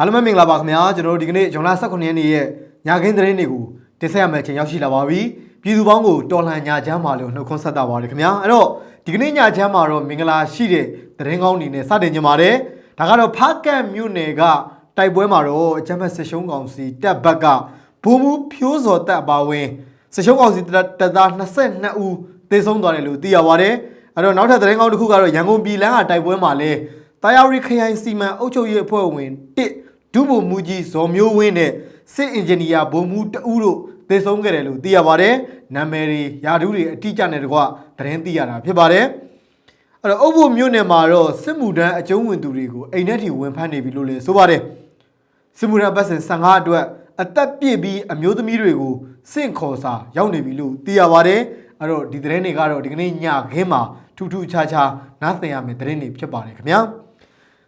အားလုံးပဲမင်္ဂလာပါခင်ဗျာကျွန်တော်တို့ဒီကနေ့ဇွန်လ18ရက်နေ့ရဲ့ညခင်းသတင်းတွေကိုတင်ဆက်ရမယ့်အချိန်ရောက်ရှိလာပါပြီပြည်သူပေါင်းကိုတော်လှန်ညချမ်းပါလို့နှုတ်ခွန်းဆက်တာပါတယ်ခင်ဗျာအဲ့တော့ဒီကနေ့ညချမ်းမှာတော့မင်္ဂလာရှိတဲ့သတင်းကောင်းအနေနဲ့စတင်ကြပါတယ်ဒါကတော့ဖားကန့်မြို့နယ်ကတိုက်ပွဲမှာတော့အကြမ်းဖက်ဆစ်ရှုံးကောင်စီတပ်ဘက်ကဘူမူဖြိုးစော်တပ်အပါဝင်ဆစ်ရှုံးကောင်စီတပ်တပ်သား22ဦးသေဆုံးသွားတယ်လို့သိရပါတယ်အဲ့တော့နောက်ထပ်သတင်းကောင်းတစ်ခုကတော့ရန်ကုန်ပြည်လန်းကတိုက်ပွဲမှာလဲတာယာရီခရိုင်စီမံအုပ်ချုပ်ရေးအဖွဲ့ဝင်1 ဒုဗိုလ်မှူးကြီးဇော်မျိုးဝင်းနဲ့စစ်အင်ဂျင်နီယာဗိုလ်မှူးတဦးတို့သေဆုံးခဲ့တယ်လို့သိရပါတယ်နာမည်တွေယာဒူးတွေအတိအကျနဲ့တကွသတင်းသိရတာဖြစ်ပါတယ်အဲ့တော့အုပ်ဖို့မြို့နယ်မှာတော့စစ်မှုထမ်းအကျုံးဝင်သူတွေကိုအိမ်ထဲထိဝင်ဖမ်းနေပြီလို့လည်းဆိုပါတယ်စစ်မှုထမ်းပတ်စဉ်15အတွက်အသက်ပြည့်ပြီးအမျိုးသမီးတွေကိုစင့်ခေါ်စာရောက်နေပြီလို့သိရပါတယ်အဲ့တော့ဒီသတင်းတွေကတော့ဒီကနေ့ညခင်းမှာထူးထူးခြားခြားနားသင်ရမယ့်သတင်းတွေဖြစ်ပါတယ်ခင်ဗျာ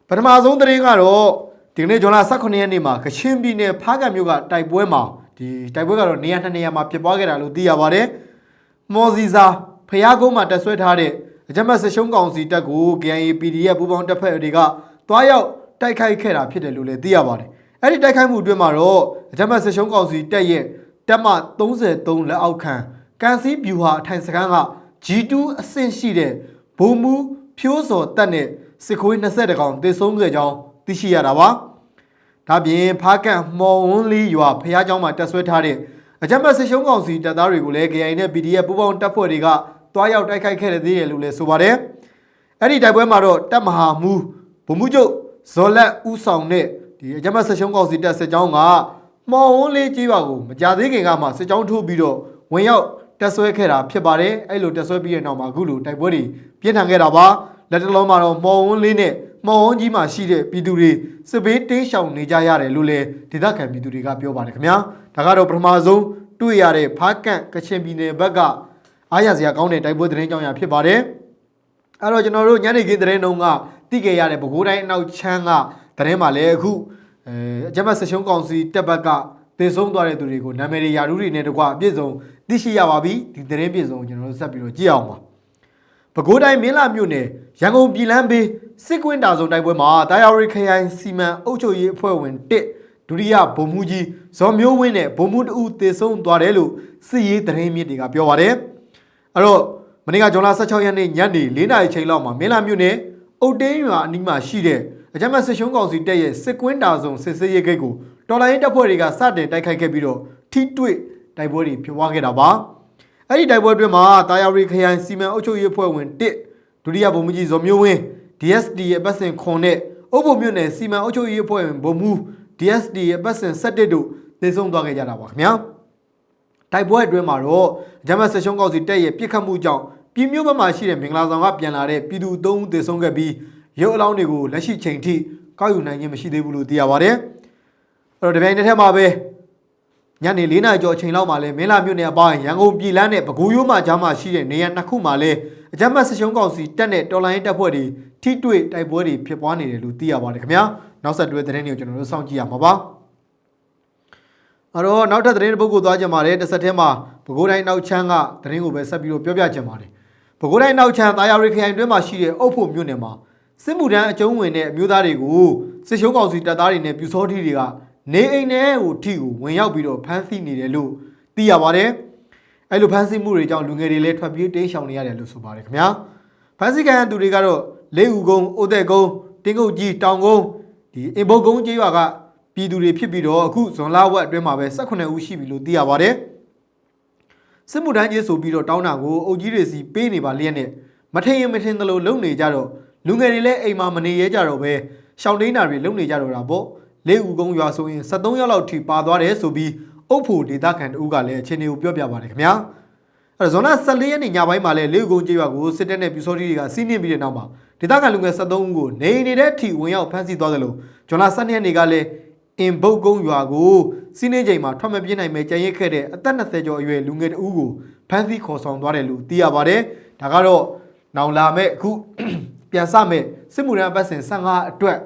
ပထမဆုံးသတင်းကတော့ ဒီကနေ့ဇွန်လ18ရက်နေ့မှာကချင်ပြည်နယ်ဖားကံမြို့ကတိုက်ပွဲမှာဒီတိုက်ပွဲကတော့နေရာနှစ်နေရာမှာဖြစ်ပွားခဲ့တာလို့သိရပါတယ်မော်စီစာဖျားကုန်းမှာတက်ဆွဲထားတဲ့အကြမ်းဖက်ဆစ်ရှုံးကောင်စီတပ်ကို KIA PDF ပူးပေါင်းတပ်ဖွဲ့တွေကတွားရောက်တိုက်ခိုက်ခဲ့တာဖြစ်တယ်လို့လည်းသိရပါတယ်။အဲ့ဒီတိုက်ခိုက်မှုအတွင်းမှာတော့အကြမ်းဖက်ဆစ်ရှုံးကောင်စီတပ်ရဲ့တပ်မ33လက်အောက်ခံကန်စီဗျူဟာအထိုင်စခန်းက G2 အဆင့်ရှိတဲ့ဘုံမူဖြိုးစော်တပ်နဲ့စစ်ခွေး20ကောင်တေဆုံးခဲ့ကြောင်း သိရှိရတာပါ။ဒါပြင်ဖားကန့်မော်ဝန်းလီရွာဖះเจ้าမှာတက်ဆွဲထားတဲ့အကြမ်းဖက်ဆစ်ရှုံးကောင်စီတပ်သားတွေကိုလည်း KIA နဲ့ PDF ပူးပေါင်းတပ်ဖွဲ့တွေကတွားရောက်တိုက်ခိုက်ခဲ့တဲ့သေးတယ်လို့လည်းဆိုပါတယ်။အဲ့ဒီတိုက်ပွဲမှာတော့တပ်မဟာမူဗိုလ်မှူးချုပ်ဇော်လက်ဦးဆောင်တဲ့ဒီအကြမ်းဖက်ဆစ်ရှုံးကောင်စီတပ်စစ်ကြောင်းကမော်ဝန်းလေးကြီးပါကိုမကြသေးခင်ကမှစစ်ကြောင်းထိုးပြီးတော့ဝင်ရောက်တက်ဆွဲခဲ့တာဖြစ်ပါတယ်။အဲ့လိုတက်ဆွဲပြီးတဲ့နောက်မှာအခုလိုတိုက်ပွဲတွေပြင်းထန်ခဲ့တာပါ။လက်တလုံးမှာတော့မော်ဝန်းလေးနဲ့ မော်ဝန်းကြီးမှာရှိတဲ့ပြည်သူတွေစစ်ဘေးတင်းရှောင်နေကြရတယ်လို့လည်းဒေသခံပြည်သူတွေကပြောပါတယ်ခင်ဗျာ။ဒါကတော့ပထမဆုံးတွေ့ရတဲ့ဖားကန့်ကချင်ပြည်နယ်ဘက်ကအားရစရာကောင်းတဲ့တိုက်ပွဲသတင်းကြောင်းရဖြစ်ပါတယ်။အဲ့တော့ကျွန်တော်တို့ညနေခင်းသတင်းတုန်းကသိခဲ့ရတဲ့ပဲခူးတိုင်းအနောက်ချမ်းကသတင်းမှာလည်းအခုအဲအကြမ်းဖက်ဆစ်ရှုံးကောင်စီတပ်ဘက်ကတည်ဆုံးသွားတဲ့သူတွေကိုနာမည်တွေယာရုတွေနဲ့တကွအပြည့်စုံသိရှိရပါပြီဒီသတင်းပြည့်စုံကိုကျွန်တော်တို့ဆက်ပြီးတော့ကြည့်အောင်ပါပဲခူးတိုင်းမင်းလာမြို့နယ်ရန်ကုန်ပြည်လန်းဘေး စစ်ကွင်းတာစုံတိုက်ပွဲမှာတာယာရီခရိုင်စီမံအုပ်ချုပ်ရေးအဖွဲ့ဝင်1ဒုတိယဗိုလ်မှူးကြီးဇော်မျိုးဝင်းနဲ့ဗိုလ်မှူးတဦးတည်ဆုံးသွားတယ်လို့စစ်ရေးသတင်းမြစ်တွေကပြောပါတယ်အဲ့တော့မနေ့ကဇွန်လ16ရက်နေ့ညနေ4နာရီချိန်လောက်မှာမင်းလာမြို့နယ်အုတ်တင်းရွာအနီးမှာရှိတဲ့အကြမ်းဖက်စစ်ရှုံးကောင်စီတပ်ရဲ့စစ်ကွင်းတာစုံစစ်ဆေးရေးဂိတ်ကိုတော်လိုင်းတပ်ဖွဲ့တွေကစတင်တိုက်ခိုက်ခဲ့ပြီးတော့ထိတွေ့တိုက်ပွဲတွေဖြစ်ပွားခဲ့တာပါအဲ့ဒီတိုက်ပွဲအတွင်းမှာတာယာရီခရိုင်စီမံအုပ်ချုပ်ရေးအဖွဲ့ဝင်1ဒုတိယဗိုလ်မှူးကြီးဇော်မျိုးဝင်း DSD ရဲ့ပတ်စဉ်ခွန်နဲ့အုပ်ဖို့မြို့နယ်စီမံအုပ်ချုပ်ရေးအဖွဲ့ဝင်ဗိုလ်မှူး DSD ရဲ့ပတ်စဉ်17တို့သေဆုံးသွားခဲ့ကြတာပါခင်ဗျာတိုက်ပွဲအတွင်းမှာတော့ဂျမတ်ဆက်ရှုံးကောက်စီတက်ရဲ့ပြစ်ခတ်မှုကြောင့်ပြည်မျိုးဘက်မှာရှိတဲ့မင်္ဂလာဆောင်ကပြန်လာတဲ့ပြည်သူ၃ဦးသေဆုံးခဲ့ပြီးရုပ်အလောင်းတွေကိုလက်ရှိချိန်ထိကောက်ယူနိုင်ခြင်းမရှိသေးဘူးလို့သိရပါတယ်အဲ့တော့ဒီပိုင်းတစ်ထက်မှာပဲညနေ၄နာရီကျော်အချိန်လောက်မှာလဲမင်းလာမြို့နယ်အပိုင်းရန်ကုန်ပြည်လန်းနဲ့ပဲခူးရိုးမှကြားမှာရှိတဲ့နေရာနှစ်ခုမှာလဲ အကြမ်းဖက်ဆစ်ရှုံးကောင်စီတက်တဲ့တော်လိုင်းတပ်ဖွဲ့တွေထိတွေ့တိုက်ပွဲတွေဖြစ်ပွားနေတယ်လို့သိရပါတယ်ခင်ဗျာနောက်ဆက်တွဲသတင်းတွေကိုကျွန်တော်တို့စောင့်ကြည့်ရမှာပါအဲ့တော့နောက်ထပ်သတင်းတစ်ပုဒ်ကိုသွားကြပါတယ်တစ်ဆက်တည်းမှာပဲခူးတိုင်းနောက်ချမ်းကသတင်းကိုပဲဆက်ပြီးတော့ပြောပြချင်ပါတယ်ပဲခူးတိုင်းနောက်ချမ်းတာယာရီခရိုင်တွင်းမှာရှိတဲ့အုပ်ဖို့မြို့နယ်မှာစစ်မှုထမ်းအကျုံးဝင်တဲ့အမျိုးသားတွေကိုစစ်ရှုံးကောင်စီတပ်သားတွေနဲ့ပြူစောထီတွေကနေအိမ်ထဲကိုထိကိုဝင်ရောက်ပြီးတော့ဖမ်းဆီးနေတယ်လို့သိရပါတယ်။ အဲ့လိုဖမ်းဆီးမှုတွေကြောင့်လူငယ်တွေလည်းထွက်ပြေးတိမ်းရှောင်နေရတယ်လို့ဆိုပါတယ်ခင်ဗျာ။ဖမ်းဆီးခံရသူတွေကတော့လေးဦးကုန်း၊အိုသက်ကုန်း၊တင်းကုတ်ကြီးတောင်ကုန်းဒီအင်ဘုတ်ကုန်းကျေးရွာကပြည်သူတွေဖြစ်ပြီးတော့အခုဇွန်လဝက်အတွင်းမှာပဲ18ဦးရှိပြီလို့သိရပါတယ်။စစ်မှုထမ်းကြီးဆိုပြီးတော့တောင်းတာကိုအုပ်ကြီးတွေစီပေးနေပါလျက်နဲ့မထင်ရင်မထင်သလိုလုံနေကြတော့လူငယ်တွေလည်းအိမ်မှာမနေရဲကြတော့ပဲရှောင်းတိန်းတာတွေလုံနေကြတော့တာပေါ့လေးဦးကုန်းရွာဆိုရင်73ရောက်လောက်ထိပါသွားတယ်ဆိုပြီး အုပ်ဖို့ဒေသခံတဦးကလည်းအခြေအနေကိုပြောပြပါတယ်ခင်ဗျာအဲဇွန်လ14ရက်နေ့ညပိုင်းမှာလည်းလေးဦးကုန်းကျေးရွာကိုစစ်တပ်နဲ့ပြူစောတိတွေကစီးနင်းပြီးတဲ့နောက်မှာဒေသခံလူငယ်73ဦးကိုနေနေတဲ့ထိဝင်ရောက်ဖမ်းဆီးသွားတယ်လို့ဇွန်လ12ရက်နေ့ကလည်းအင်ဘုတ်ကုန်းရွာကိုစီးနင်းချိန်မှာထွက်မပြေးနိုင်မဲ့ကြံရိတ်ခဲ့တဲ့အသက်20ကျော်အရွယ်လူငယ်တဦးကိုဖမ်းဆီးခေါ်ဆောင်သွားတယ်လို့သိရပါတယ်ဒါကတော့နောင်လာမဲ့အခုပြန်စမဲ့စစ်မှုထမ်းအပတ်စဉ်15အတွက်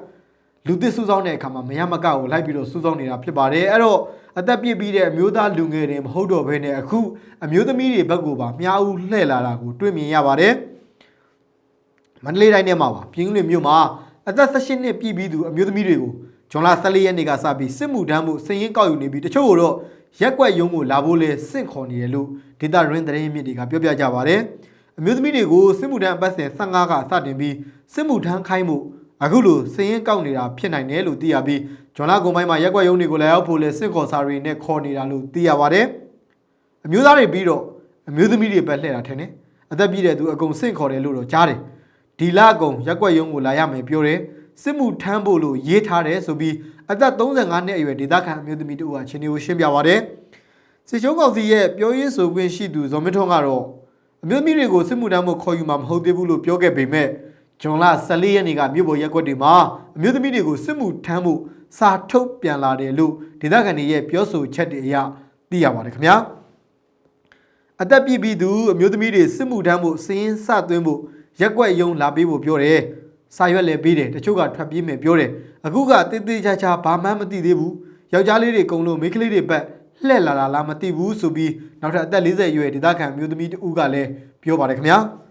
လူသစ်စုဆောင်းတဲ့အခါမှာမရမကကိုလိုက်ပြီးတော့စုဆောင်းနေတာဖြစ်ပါတယ်အဲ့တော့အသက်ပြည့်ပြီးတဲ့အမျိုးသားလူငယ်တွေမဟုတ်တော့ဘဲနဲ့အခုအမျိုးသမီးတွေဘက်ကပါမြားဦးလှည့်လာတာကိုတွေ့မြင်ရပါတယ်မန္တလေးတိုင်းထဲမှာပါပြင်းဦးလွင်မြို့မှာအသက်18နှစ်ပြည့်ပြီးသူအမျိုးသမီးတွေကိုဇွန်လ14ရက်နေ့ကစပြီးစစ်မှုထမ်းမှုစည်ရင်းကောက်ယူနေပြီးတချို့ကတော့ရက်ကွက်ရုံးကိုလာဖို့လဲစင့်ခေါ်နေတယ်လို့ဒေတာရင်းသတင်းမြစ်တွေကပြောပြကြပါတယ်အမျိုးသမီးတွေကိုစစ်မှုထမ်းအပတ်စဉ်15ကစတင်ပြီးစစ်မှုထမ်းခိုင်းမှု အခုလိုစည်ရင်းကောက်နေတာဖြစ်နိုင်တယ်လို့သိရပြီးဇွန်လကုန်ပိုင်းမှာရက်ကွက်ရုံးတွေကိုလည်းရောက်ဖို့လဲစင့်ခေါ်စာရီနဲ့ခေါ်နေတာလို့သိရပါတယ်အမျိုးသားတွေပြီးတော့အမျိုးသမီးတွေပဲလှည့်တာထင်တယ်အသက်ပြည့်တဲ့သူအကုန်စင့်ခေါ်တယ်လို့တော့ကြားတယ်ဒီလအကုန်ရက်ွက်ရုံးကိုလာရမယ်ပြောတယ်စစ်မှုထမ်းဖို့လို့ရေးထားတယ်ဆိုပြီးအသက်35နှစ်အရွယ်ဒေသခံအမျိုးသမီးတို့ကချင်းတွေကိုရှင်းပြပါတယ်စစ်ချုံးကောင်စီရဲ့ပြောရေးဆိုခွင့်ရှိသူဇော်မင်းထွန်းကတော့အမျိုးသမီးတွေကိုစစ်မှုထမ်းဖို့ခေါ်ယူမှာမဟုတ်သေးဘူးလို့ပြောခဲ့ပေမဲ့ ဂျွန်လ14ရက်နေ့ကမြို့ပေါ်ရက်ွက်တွေမှာအမျိုးသမီးတွေကိုစစ်မှုထမ်းဖို့စာထုတ်ပြန်လာတယ်လို့ဒေသခံတွေရဲ့ပြောဆိုချက်တွေအရသိရပါတယ်ခင်ဗျာအသက်ပြည့်ပြီးသူအမျိုးသမီးတွေစစ်မှုထမ်းဖို့စည်ရင်းစသွင်းဖို့ရက်ွက်ယုံလာပေးဖို့ပြောတယ်။စာရွက်လည်းပေးတယ်တချို့ကထွက်ပြေးမယ်ပြောတယ်။အခုကတေးသေးချာချာဘာမှမသိသေးဘူး။ယောက်ျားလေးတွေကုံလို့မိန်းကလေးတွေပတ်လှဲ့လာတာလားမသိဘူးဆိုပြီးနောက်ထပ်အသက်40အရွယ်ဒေသခံအမျိုးသမီးတဦးကလည်းပြောပါတယ်ခင်ဗျာ။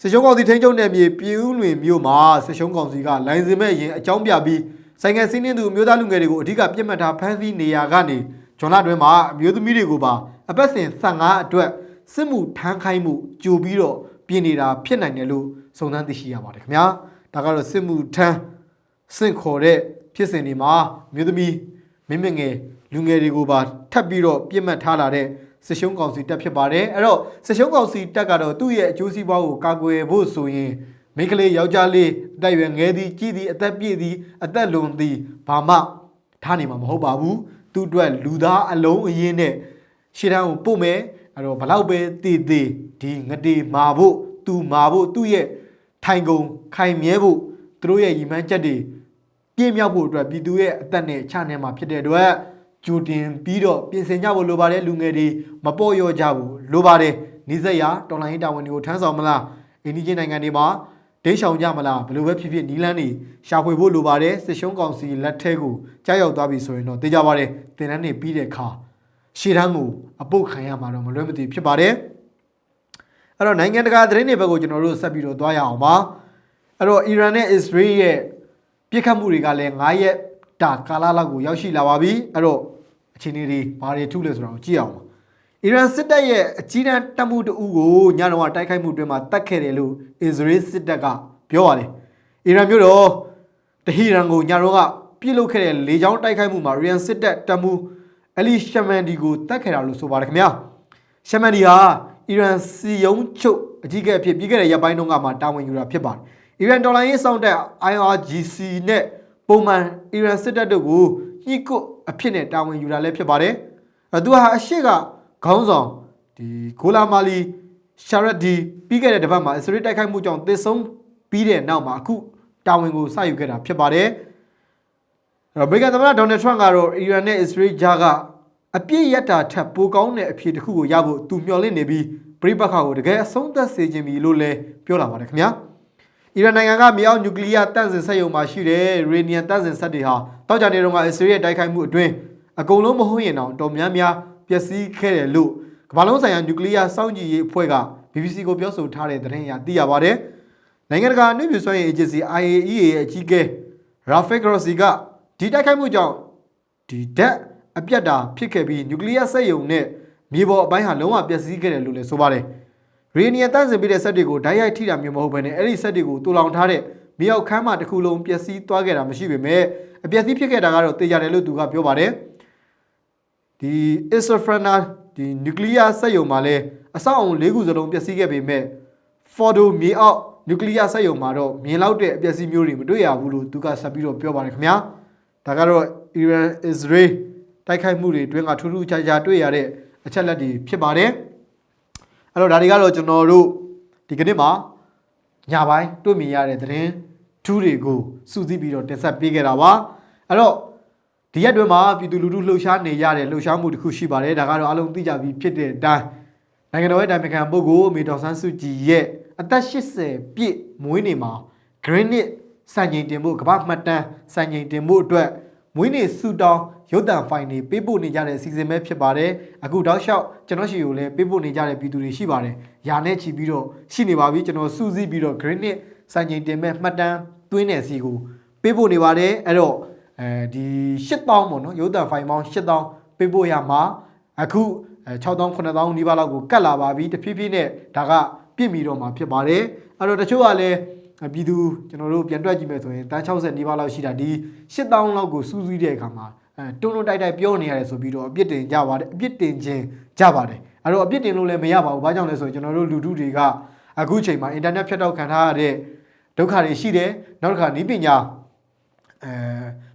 စစ်ရှုံးကောင်စီထိန်းချုပ်နယ်မြေပြည်ဦးလွင်မြို့မှာစစ်ရှုံးကောင်စီကလိုင်စင်မဲ့ရင်အကြောင်းပြပြီးဆိုင်ငယ်စင်းနှင်းသူအမျိုးသားလူငယ်တွေကိုအဓိကပြစ်မှတ်ထားဖမ်းဆီးနေရာကနေဂျွန်လာတွင်မှာအမျိုးသမီးတွေကိုပါအပတ်စဉ်15အတွက်စစ်မှုထမ်းခိုင်းမှုကြိုပြီးတော့ပြင်နေတာဖြစ်နိုင်တယ်လို့စုံစမ်းသိရှိရပါတယ်ခင်ဗျာဒါကတော့စစ်မှုထမ်းစင့်ခေါ်တဲ့ဖြစ်စဉ်တွေမှာအမျိုးသမီးမင်းမငယ်လူငယ်တွေကိုပါထပ်ပြီးတော့ပြစ်မှတ်ထားလာတဲ့ စစ်ရှုံးကောင်စီတက်ဖြစ်ပါတယ်အဲ့တော့စစ်ရှုံးကောင်စီတက်ကတော့သူ့ရဲ့အကျိုးစီးပွားကိုကာကွယ်ဖို့ဆိုရင်မိန်းကလေးယောက်ျားလေးအသက်အရွယ်ငယ်သည်ကြီးသည်အသက်ပြည့်သည်အသက်လွန်သည်ဘာမှထားနေမှာမဟုတ်ပါဘူးသူ့အတွက်လူသားအလုံးအရင်းနဲ့ရှေ့တန်းကိုပို့မယ်အဲ့တော့ဘလောက်ပဲတည်တည်ဒီငတေမာဖို့သူမာဖို့သူ့ရဲ့ထိုင်ကုန်ခိုင်မြဲဖို့သူတို့ရဲ့ရည်မှန်းချက်တွေပြည့်မြောက်ဖို့အတွက်ပြည်သူရဲ့အသက်နဲ့ချနေမှာဖြစ်တဲ့အတွက် ကြိုတင်ပြီးတော့ပြင်ဆင်ကြဖို့လိုပါတယ်လူငယ်တွေမပေါ့ရော့ကြဘူးလိုပါတယ်နိစက်ရတော်လိုင်းတာဝန်တွေကိုထမ်းဆောင်မလားအိန္ဒိယနိုင်ငံတွေမှာဒိတ်ရှောင်ကြမလားဘယ်လိုပဲဖြစ်ဖြစ်နီလန်းနေရှာဖွေဖို့လိုပါတယ်စစ်ရှုံးကောင်စီလက်ထဲကိုကြားရောက်သွားပြီဆိုရင်တော့သိကြပါတယ်တင်တန်းနေပြီးတဲ့အခါရှေ့တန်းကိုအပုတ်ခံရမှာတော့မလွဲမသွေဖြစ်ပါတယ်အဲ့တော့နိုင်ငံတကာသတင်းတွေဘက်ကိုကျွန်တော်တို့ဆက်ပြီးတော့သွားရအောင်ပါအဲ့တော့အီရန်နဲ့အစ္စရေးရဲ့ပြစ်ခတ်မှုတွေကလည်း9ရက်တာကာလလောက်ကိုရောက်ရှိလာပါပြီအဲ့တော့ အခြေအနေတွေဘာတွေထုလဲဆိုတော့ကြည့်အောင်ပါအီရန်စစ်တပ်ရဲ့အကြီးတန်းတပ်မှုတအုပ်ကိုညတော်ကတိုက်ခိုက်မှုအတွင်းမှာတတ်ခဲ့တယ်လို့အစ္စရေးစစ်တပ်ကပြောပါတယ်။အီရန်မြို့တော်တဟီရန်ကိုညတော်ကပြစ်လုခဲ့တဲ့လေကြောင်းတိုက်ခိုက်မှုမှာအီရန်စစ်တပ်တပ်မှုအလီရှမန်ဒီကိုတတ်ခဲ့တာလို့ဆိုပါတယ်ခင်ဗျာ။ရှမန်ဒီဟာအီရန်စီယုံချုပ်အကြီးအကဲအဖြစ်ပြီးခဲ့တဲ့ရက်ပိုင်းတုန်းကမှတာဝန်ယူတာဖြစ်ပါတယ်။အီရန်ဒေါ်လာရေးစောင့်တဲ့ IRGC နဲ့ပုံမှန်အီရန်စစ်တပ်တို့ကိုညှိကွတ် အဖြစ်နဲ့တာဝန်ယူတာလည်းဖြစ်ပါတယ်။အဲသူဟာအရှိကခေါင်းဆောင်ဒီဂိုလာမာလီရှာရက်ဒီပြီးခဲ့တဲ့တစ်ပတ်မှာအစ္စရေးတိုက်ခိုက်မှုကြောင့်သေဆုံးပြီးတဲ့နောက်မှာအခုတာဝန်ကိုစယူခဲ့တာဖြစ်ပါတယ်။အဲ့တော့ဗြိတိန်သမ္မတဒေါ်နယ်ထရန့်ကတော့အီရန်နဲ့အစ္စရေးကြားကအပြစ်ရတာထက်ပိုကောင်းတဲ့အဖြစ်တစ်ခုကိုရဖို့သူမျှော်လင့်နေပြီးပြိပခါကိုတကယ်အဆုံးသတ်စေခြင်းပြီလို့လည်းပြောလာပါတယ်ခင်ဗျာ။ အီရန်နိုင်ငံကမြေအောက်နျူကလ িয়ারတန့်စင်စက်ရုံမှာရှိတဲ့ရေနီယံတန့်စင်စက်တွေဟာတောက်ကြနေတော့ကအစ္စရေးရဲ့တိုက်ခိုက်မှုအတွင်းအကုန်လုံးမဟုတ်ရင်တော့တော်များများပျက်စီးခဲ့တယ်လို့ကမ္ဘာလုံးဆိုင်ရာနျူကလ িয়ারစောင့်ကြည့်ရေးအဖွဲ့က BBC ကိုပြောဆိုထားတဲ့သတင်းအရသိရပါတယ်။နိုင်ငံတကာနှွေးပြစွမ်းရေးအေဂျင်စီ IAEA ရဲ့အကြီးအကဲ Rafael Grossi ကဒီတိုက်ခိုက်မှုကြောင့်ဒီဓာတ်အပြတ်တာဖြစ်ခဲ့ပြီးနျူကလ িয়ারစက်ရုံနဲ့မြေပေါ်အပိုင်းဟာလုံးဝပျက်စီးခဲ့တယ်လို့လည်းဆိုပါတယ်။ ရေနီယံတန့်စင်ပေးတဲ့စက်တွေကိုဓာတ်ရိုက်ထိတာမျိုးမဟုတ်ဘဲနဲ့အဲ့ဒီစက်တွေကိုတူလောင်ထားတဲ့မြေအောက်ခန်းမှာတစ်ခုလုံးပျက်စီးသွားခဲ့တာမရှိပေမဲ့အပျက်စီးဖြစ်ခဲ့တာကတော့သိရတယ်လို့သူကပြောပါတယ်ဒီ Isfrana ဒီ nuclear စက်ရုံမှာလဲအဆောက်အုံ၄ခုစလုံးပျက်စီးခဲ့ပေမဲ့ Fordo မြေအောက် nuclear စက်ရုံမှာတော့မြင်လောက်တဲ့အပျက်စီးမျိုးတွေမတွေ့ရဘူးလို့သူကဆက်ပြီးတော့ပြောပါတယ်ခင်ဗျာဒါကတော့ Iran Israel တိုက်ခိုက်မှုတွေအတွင်းကထူးထူးခြားခြားတွေ့ရတဲ့အချက်လက်တွေဖြစ်ပါတယ် အဲ့တော့ဒါတွေကတော့ကျွန်တော်တို့ဒီကနေ့မှာညပိုင်းတွေ့မြင်ရတဲ့သတင်းထူးတွေကိုစုစည်းပြီးတော့တင်ဆက်ပေးခဲ့တာပါ။အဲ့တော့ဒီရက်တွင်မှာပြည်သူလူထုလှုပ်ရှားနေရတဲ့လှုပ်ရှားမှုတစ်ခုရှိပါတယ်။ဒါကတော့အလုံးသိကြပြီးဖြစ်တဲ့အတိုင်းနိုင်ငံတော်ရဲ့တိုင်ပင်ခံပုဂ္ဂိုလ်မေတော်ဆန်းစုကြည်ရဲ့အသက်80ပြည့်မွေးနေ့မှာ Granite စံချိန်တင်ဖို့ကမ္ဘာမှတ်တမ်းစံချိန်တင်ဖို့အတွက်မွေးနေ့ဆူတောင်း ရုပ်တံဖိုင်တွေပေးပို့နေကြတဲ့အစီအစဉ်ပဲဖြစ်ပါတယ်အခုတောက်လျှောက်ကျွန်တော်ရှိကိုလည်းပေးပို့နေကြတဲ့ပြည်သူတွေရှိပါတယ်ယာနဲ့ချီပြီးတော့ရှိနေပါပြီကျွန်တော်စူးစီးပြီးတော့ Granite စံချိန်တင်မဲ့မှတ်တမ်းသွင်းတဲ့စီကိုပေးပို့နေပါတယ်အဲ့တော့အဲဒီ8000ပေါ့နော်ရုပ်သံဖိုင်ပေါင်း8000ပေးပို့ရမှာအခုအဲ6000 9000နီးပါးလောက်ကိုကတ်လာပါပြီတဖြည်းဖြည်းနဲ့ဒါကပြည့်မီတော့မှာဖြစ်ပါတယ်အဲ့တော့တချို့ကလည်းပြည်သူကျွန်တော်တို့ပြန်တွက်ကြည့်မယ်ဆိုရင်တန်း60နီးပါးလောက်ရှိတာဒီ8000လောက်ကိုစူးစီးတဲ့အခါမှာအဲ တွန်းတွန်းတိုက်တိုက်ပြောနေရတယ်ဆိုပြီးတော့အပြစ်တင်ကြပါတယ်အပြစ်တင်ခြင်းကြပါတယ်အဲ့တော့အပြစ်တင်လို့လည်းမရပါဘူးဘာကြောင့်လဲဆိုရင်ကျွန်တော်တို့လူထုတွေကအခုချိန်မှာအင်တာနက်ဖြတ်တောက်ခံထားရတဲ့ဒုက္ခတွေရှိတယ်နောက်တစ်ခါဤပညာအဲ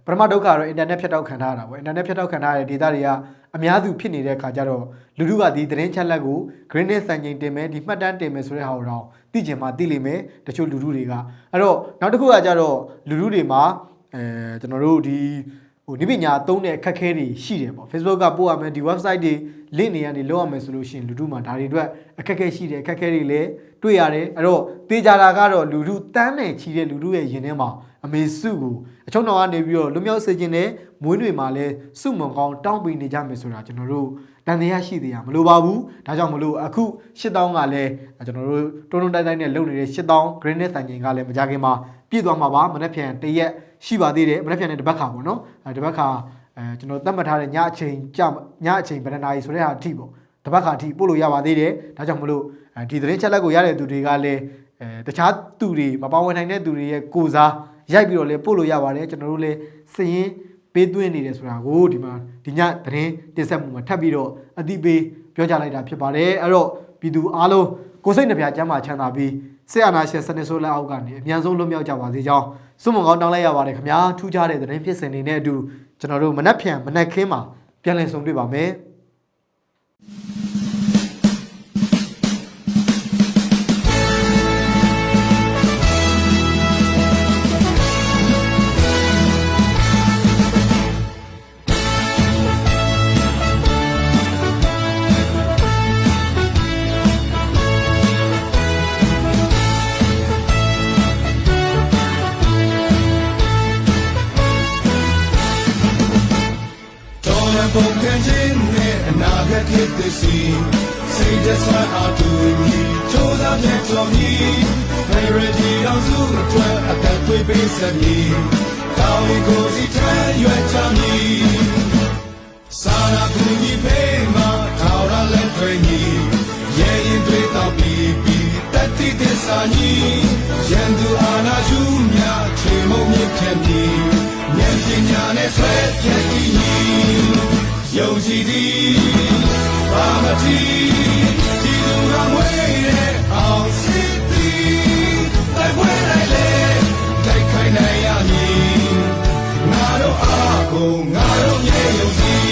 ပထမဒုက္ခကတော့အင်တာနက်ဖြတ်တောက်ခံထားရတာပေါ့အင်တာနက်ဖြတ်တောက်ခံထားရတဲ့ဒေတာတွေကအများစုဖြစ်နေတဲ့အခါကျတော့လူထုကဒီသတင်းချက်လက်ကို green နဲ့စံချိန်တင်မယ်ဒီမှတ်တမ်းတင်မယ်ဆိုတဲ့ဟာကိုတော့သိချင်မှသိလိမ့်မယ်တချို့လူထုတွေကအဲ့တော့နောက်တစ်ခုကကျတော့လူထုတွေမှာအဲကျွန်တော်တို့ဒီ ဟိုနိပညာသုံးတဲ့အခက်အခဲတွေရှိတယ်ပေါ့ Facebook ကပို့ရမယ်ဒီ website တွေ link တွေကနေလောက်ရမယ်ဆိုလို့ရှိရင်လူထုမှာဒါတွေအတွက်အခက်အခဲရှိတယ်အခက်အခဲတွေလည်းတွေ့ရတယ်အဲ့တော့တေးကြတာကတော့လူထုတန်းနဲ့ချီတဲ့လူထုရဲ့ယင်ထဲမှာအမေစုကိုအချုံတော်ကနေပြီးတော့လူမျိုးစေခြင်းနဲ့မွေးတွေမှာလည်းစုမွန်ကောင်းတောင်းပေးနေကြမယ်ဆိုတာကျွန်တော်တို့တန်တရားရှိသေးရမလို့ပါဘူးဒါကြောင့်မလို့အခု8000ကလည်းကျွန်တော်တို့တုံးတုံးတိုက်တိုက်နဲ့လုပ်နေတဲ့8000 green နဲ့ဆိုင်ငင်ကလည်းမကြခင်မှာပြည့်သွားမှာပါမနေ့ပြန်တရက် ရှိပါသေးတယ်မနေ့ပြန်နဲ့တစ်ပတ်ခါပေါ့နော်အဲတစ်ပတ်ခါအဲကျွန်တော်သတ်မှတ်ထားတဲ့ညအချိန်ကြညအချိန်ဗရဏာရီဆိုတဲ့ဟာအထိပေါ့တစ်ပတ်ခါအထိပို့လို့ရပါသေးတယ်ဒါကြောင့်မလို့အဲဒီသတင်းချက်လက်ကိုရတဲ့သူတွေကလည်းအဲတခြားသူတွေမပါဝင်နိုင်တဲ့သူတွေရဲ့ကိုစားရိုက်ပြီးတော့လည်းပို့လို့ရပါတယ်ကျွန်တော်တို့လည်းစရင်ပေးသွင်းနေတယ်ဆိုတာကိုဒီမှာဒီညသတင်းတင်ဆက်မှုမှာထပ်ပြီးတော့အတိပေးပြောကြလိုက်တာဖြစ်ပါတယ်အဲ့တော့ပြည်သူအားလုံးကိုယ်စိတ်နှပြချမ်းသာချမ်းသာပြီး ဆေးအာနာရှင်စနစ်ဆိုးလက်အောက်ကနေအမြန်ဆုံးလွတ်မြောက်ကြပါစေကြောင်းစွမွန်ကောင်းတောင်းလိုက်ရပါတယ်ခင်ဗျာထူးခြားတဲ့သတင်းဖြစ်စဉ်တွေနဲ့အတူကျွန်တော်တို့မနက်ဖြန်မနက်ခင်းမှာပြန်လည်ဆုံတွေ့ပါမယ် သည်စီစိတ်တဆွမ်းအားတူညီချိုးစားပြန်တော်မီဖေရဒီအောင်စုအတွက်အသက်သွေးပေးစမည်ကောင်းရီကိုစီထမ်းရွက်ချမည်စာနာကူညီပေးမှာထောက်ရလက်တွေညီရဲ့ရင်တွေတော့ပြီးပြီးတတိသစ္စာညီရန်သူအာနာယူမြချေမုံမြင့်ဖြတ်မည်ဉာဏ်ပညာနဲ့ဆွဲဖြတ်တည်ညီယုံကြည်သည် ဘာမတိဒီလူကမွေးတဲ့အောင်စစ်သည်တိုက်ပွဲလိုက်လေတိုက်ခိုင်းနိုင်ရမည်ငါတို့အားကိုငါတို့မြေယုံကြည်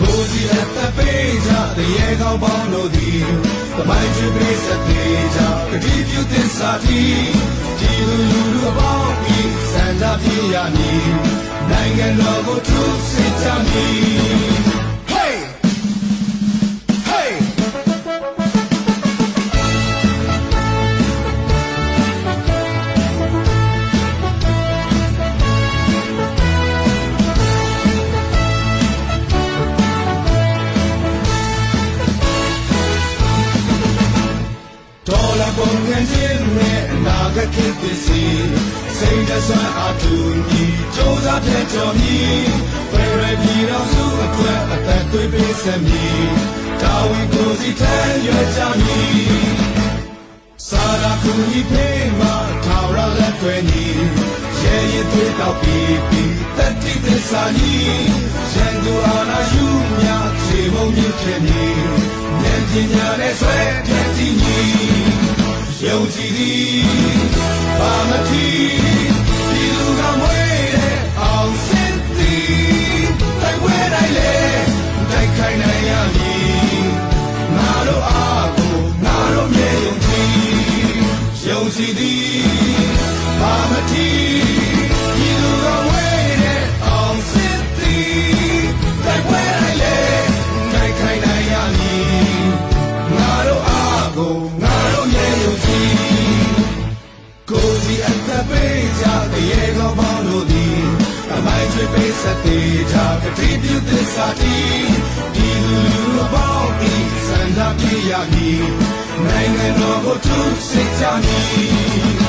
ကိုစီအပ်တဲ့ပေးကြတဲ့ရေကောင်းပေါင်းတို့သည်တမိုင်းချွေပေးစတဲ့ကြကတိပြုသစ္စာတီဒီလူလူတို့အပေါင်းဤစံကြပြရမည်နိုင်ငံတော်ကိုထုစစ်ကြမည် ဒီတော်စုအတွက်အသက်သွေးပေးစမည်တာဝန်ကိုစီထမ်းရွက်ကြမည်စာရာကူညီပေးမှာထာဝရလက်တွေညီရဲ့ရင်သွေးတော့ပြီးပြီးတတိသစ္စာညီရန်သူအာနာယူမြခြေမုံမြင့်ဖြစ်မည်ဉာဏ်ပညာနဲ့ဆွဲပြည့်တည်ညီယုံကြည်သည်ဘာမတိဒီလူကမွေး အမိုင်းချွေပေးဆက်သေးကြကတိပြုသစ္စာတီဒီလူလူပေါင်းဒီစန္ဒပြရမည်နိုင်ငံတော်ကိုထုစစ်ကြမည်